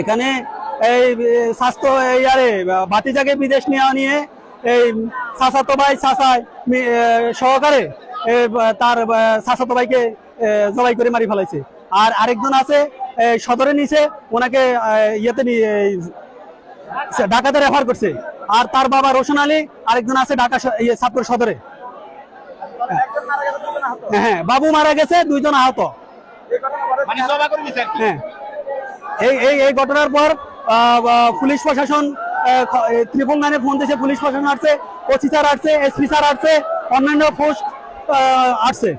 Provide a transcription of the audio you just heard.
এখানে এই স্বাস্থ্য এই আরে বাতিজাকে বিদেশ নেওয়া নিয়ে এই চাচাতো ভাই এ, সহকারে তার চাচাতো ভাইকে জবাই করে মারি ফেলাইছে। আর আরেকজন আছে সদরে নিচে ওনাকে ইয়েতে ঢাকাতে রেফার করছে। আর তার বাবা রোশন আলী আরেকজন আছে ঢাকা ইয়ে সাতপুর সদরে। হ্যাঁ বাবু মারা গেছে দুইজন আহত। মানে। হ্যাঁ। এই এই এই ঘটনার পর পুলিশ প্রশাসন ত্রিপুণ নাইনে ফোন দিয়েছে, পুলিশ প্রশাসন আসছে, ওসি স্যার আসছে, এসপি স্যার আসছে, অন্যান্য ফোর্স আসছে।